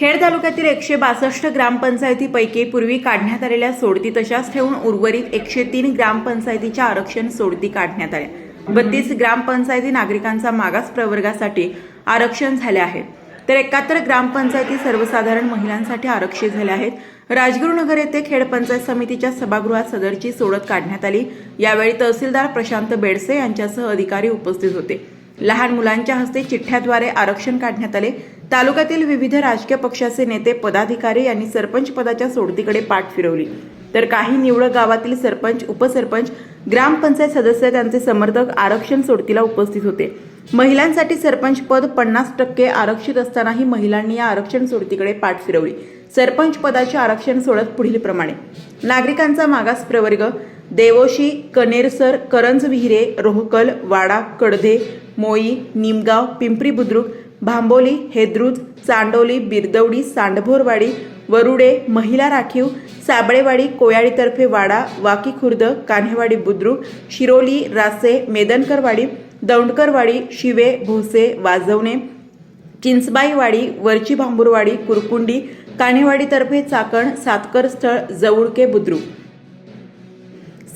खेड तालुक्यातील एकशे बासष्ट ग्रामपंचायतीपैकी पूर्वी काढण्यात आलेल्या सोडती तशाच ठेवून उर्वरित एकशे तीन ग्रामपंचायतीच्या आरक्षण सोडती काढण्यात आल्या. बत्तीस ग्रामपंचायती नागरिकांचा मागास प्रवर्गासाठी आरक्षण झाले आहे. तर एकाहत्तर ग्रामपंचायती सर्वसाधारण महिलांसाठी आरक्षित झाल्या आहेत. राजगुरुनगर येथे खेड पंचायत समितीच्या सभागृहात सदरची सोडत काढण्यात आली. यावेळी तहसीलदार प्रशांत बेडसे यांच्यासह अधिकारी उपस्थित होते. लहान मुलांच्या हस्ते चिठ्ठ्याद्वारे आरक्षण काढण्यात आले. तालुक्यातील विविध राजकीय पक्षाचे नेते पदाधिकारी यांनी सरपंच पदाच्या सोडतीकडे पाठ फिरवली. तर काही निवडक गावातील सरपंच उपसरपंच ग्रामपंचायत सदस्य त्यांचे समर्थक आरक्षण सोडतीला उपस्थित होते. महिलांसाठी सरपंच पद पन्नास टक्के आरक्षित असतानाही महिलांनी या आरक्षण सोडतीकडे पाठ फिरवली. सरपंच पदाचे आरक्षण सोडत पुढील प्रमाणे नागरिकांचा मागास प्रवर्ग देवोशी कनेरसर करंज विहिरे रोहकल वाडा कडधे मोई निमगाव पिंपरी बुद्रुक भांबोली हेद्रुज चांडोली बिरदवडी सांडभोरवाडी वरुडे महिला राखीव साबळेवाडी कोयाळीतर्फे वाडा वाकी खुर्द कान्हेवाडी बुद्रुक शिरोली रासे मेदनकरवाडी दौंडकरवाडी शिवे भोसे वाजवणे चिंचबाईवाडी वरची भांबुरवाडी कुरकुंडी कान्हेवाडीतर्फे चाकण सातकर स्थळ जवळके बुद्रुक.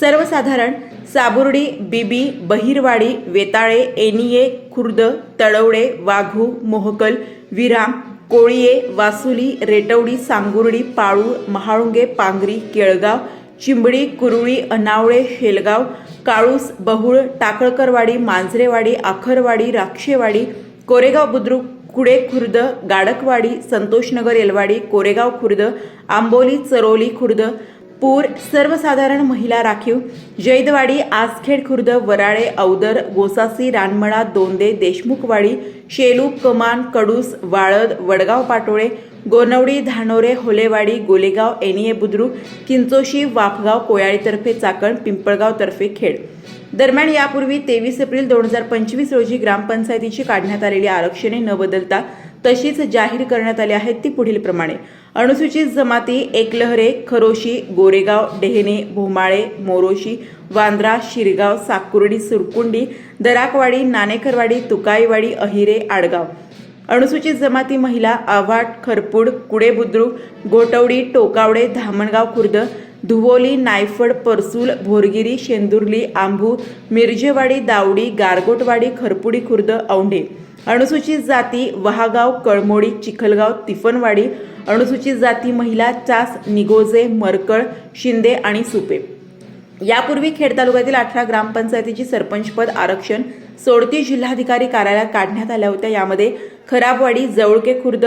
सर्वसाधारण साबुर्डी बिबी बहिरवाडी वेताळे एनिये खुर्द तळवडे वाघू मोहकल विराम कोळीये वासुली रेटवडी सांगुर्डी पाळू महाळुंगे पांगरी केळगाव चिंबडी कुरुळी अनावळे शेलगाव काळूस बहुळ टाकळकरवाडी मांजरेवाडी आखरवाडी राक्षेवाडी कोरेगाव बुद्रुक कुडे खुर्द गाडकवाडी संतोषनगर येलवाडी कोरेगाव खुर्द आंबोली चरोली खुर्द पूर सर्वसाधारण महिला राखीव जैदवाडी आसखेड खुर्द वराळे औदर गोसासी रानमळा दोंदे देशमुखवाडी शेलू कमान कडूस वाळद वडगाव पाटोळे गोनवडी धानोरे होलेवाडी गोलेगाव एनिये बुद्रुक किंचोशी वाफगाव कोयाळीतर्फे चाकण पिंपळगाव तर्फे खेड. दरम्यान यापूर्वी तेवीस एप्रिल दोन हजार पंचवीस रोजी ग्रामपंचायतीची काढण्यात आलेली आरक्षणे न बदलता तशीच जाहीर करण्यात आली आहेत ती पुढील प्रमाणे. अनुसूचित जमाती एकलहरे खरोशी गोरेगाव डेहणे भोमाळे मोरोशी वांद्रा शिरगाव साकुर्डी सुरकुंडी दराकवाडी नाणेकरवाडी तुकाईवाडी अहिरे आडगाव. अनुसूचित जमाती महिला आव्हाट खरपूड कुडे बुद्रुक घोटवडी टोकावडे धामणगाव खुर्द धुवोली नायफड परसूल भोरगिरी शेंदुर्ली आंबू मिरजेवाडी दावडी गारगोटवाडी खरपुडी खुर्द औंढे. अनुसूचित जाती वहागाव कळमोडी चिखलगाव तिफनवाडी. अनुसूचित जाती महिला चास निगोजे मरकळ शिंदे आणि सुपे. यापूर्वी खेड तालुक्यातील अठरा ग्रामपंचायतीची सरपंचपद आरक्षण सोडती जिल्हाधिकारी कार्यालयात काढण्यात आल्या होत्या. यामध्ये खराबवाडी जवळके खुर्द